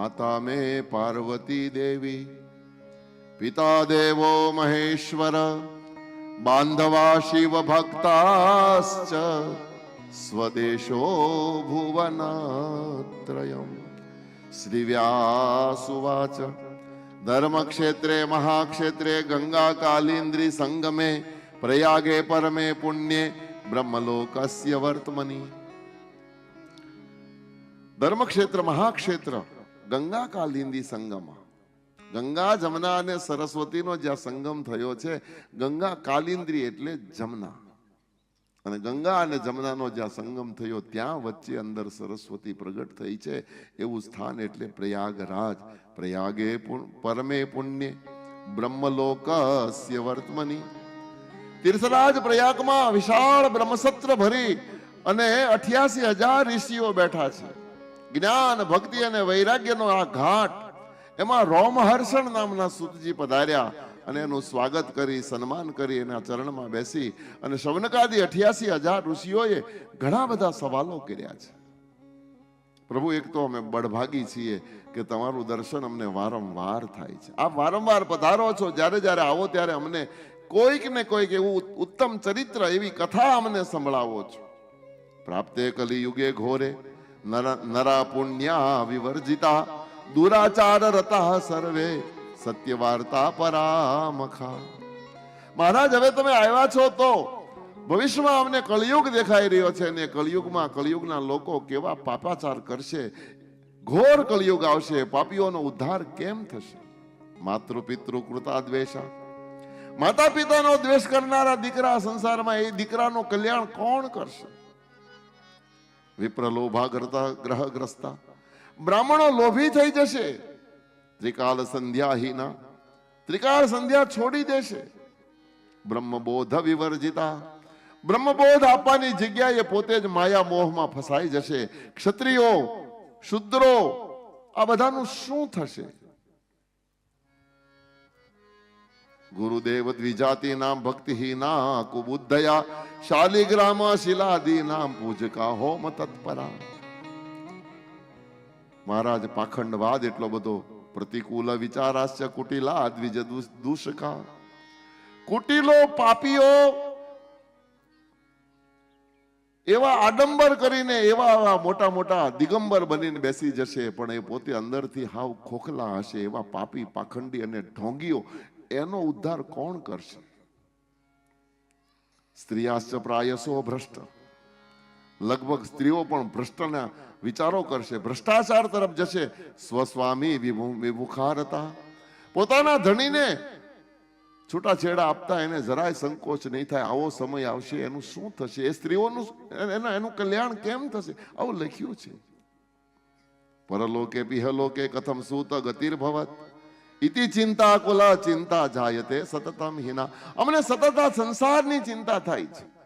માતા મે પાર્વતી દેવી પિતા દેવો મહેશ્વર બાંધવા શિવ ભક્તાશ્ચ સ્વદેશો ભુવનત્રયમ શ્રી વ્યાસુવાચ ધર્મક્ષેત્રે મહાક્ષેત્રે ગંગા કાલિન્દ્રી સંગમે પ્રયાગે પરમે પુણ્યે બ્રહ્મલોકસ્ય વર્તમની ધર્મક્ષેત્ર મહાક્ષેત્ર ગંગા કાલિંદી સંગમ. ગંગા જમના અને સરસ્વતીનો જ્યાં સંગમ થયો છે, ગંગા કાલિંદ્રી એટલે જમના. અને ગંગા અને જમનાનો જ્યાં સંગમ થયો, ત્યાં વચ્ચે અંદર સરસ્વતી પ્રગટ થઈ છે, એવું સ્થાન એટલે પ્રયાગરાજ. પ્રયાગે પરમે પુણ્ય, બ્રહ્મલોકસ્ય વર્તમની. તીર્થરાજ પ્રયાગમાં વિશાળ બ્રહ્મસત્ર ભરી અને અઠ્યાસી હજાર ઋષિઓ બેઠા છે. જ્ઞાન, ભક્તિ અને વૈરાગ્યનો આ ઘાટ એમાં રોમહર્ષણ નામના સુતજી પધાર્યા અને એનું સ્વાગત કરી, સન્માન કરી, એના ચરણમાં બેસી અને શવનકાદી અઠ્યાસી હજાર ઋષિઓએ ઘણા બધા સવાલો કર્યા છે. પ્રભુ, એક તો અમે બળભાગી છીએ કે તમારું દર્શન અમને વારંવાર થાય છે. આપ વારંવાર પધારો છો, જ્યારે જ્યારે આવો ત્યારે અમને કોઈક ને કોઈક એવું ઉત્તમ ચરિત્ર એવી કથા અમને સંભળાવો છો. પ્રાપ્તે કલિયુગે ઘોરે નર- પુણ્યા વિવર્જિતા દુરાચાર રતા સર્વે સત્ય વાર્તા પરામખા મહારાજ હવે તમે આવ્યા છો તો ભવિષ્યમાં અમને કળિયુગ દેખાઈ રહ્યો છે અને કળિયુગમાં કળિયુગના લોકો કેવા પાપાચાર કરશે? ઘોર કળિયુગ આવશે, પાપીઓનો ઉદ્ધાર કેમ થશે? માતૃ પિતૃ કૃતા દ્વેષા. માતા પિતાનો દ્વેષ કરનારા દીકરા સંસારમાં, એ દીકરાનું કલ્યાણ કોણ કરશે? વિપ્ર લોભા કરતા ગ્રહગ્રસ્તા બ્રાહ્મણો લોભી થઈ જશે ત્રિકાલ સંધ્યાહીના ત્રિકાળ સંધ્યા છોડી દેશે બ્રહ્મબોધ વિવર્જિતા બ્રહ્મબોધ આપવાની જગ્યાએ પોતે જ માયા મોહમાં ફસાઈ જશે ક્ષત્રિયો શુદ્રો આ બધાનું શું થશે ગુરુદેવ દ્વિજાતિ નામ ભક્તિહીના કુબુદ્ધયા, શાલિગ્રામ શિલાદી નામ પૂજકા હોમ તત્પરા. મહારાજ, પાખંડવાદ એટલો બધો પ્રતિકૂલ વિચારાસ્ય કુટિલા દ્વિજ દુષ- દૂષકા. કુટિલો પાપીઓ એવા આડંબર કરીને એવા મોટા મોટા દિગંબર બનીને બેસી જશે, પણ એ પોતે અંદરથી હાવ ખોખલા હશે એવા પાપી પાખંડી અને ઢોંગીઓ એનો ઉદ્ધાર કોણ કરશે? સ્ત્રીયાશ્ચ પ્રાયસો ભ્રષ્ટ. લગભગ સ્ત્રીઓ પણ ભ્રષ્ટના વિચારો કરશે. ભ્રષ્ટાચાર તરફ જશે. સ્વસ્વામી વિમુખાર હતા પોતાના ધણીને છૂટાછેડા આપતા એને જરાય સંકોચ નહીં થાય. આવો સમય આવશે, એનું શું થશે? એ સ્ત્રીઓનું એના, એનું કલ્યાણ કેમ થશે? આવું લખ્યું છે. પરલોકે પિહલોકે કથમ સૂત ગતિર્ભવત. ઇતિ ચિંતા કુલા ચિંતા જાયતે સતતમ હિના અમને સતત આ સંસારની ચિંતા થાય છે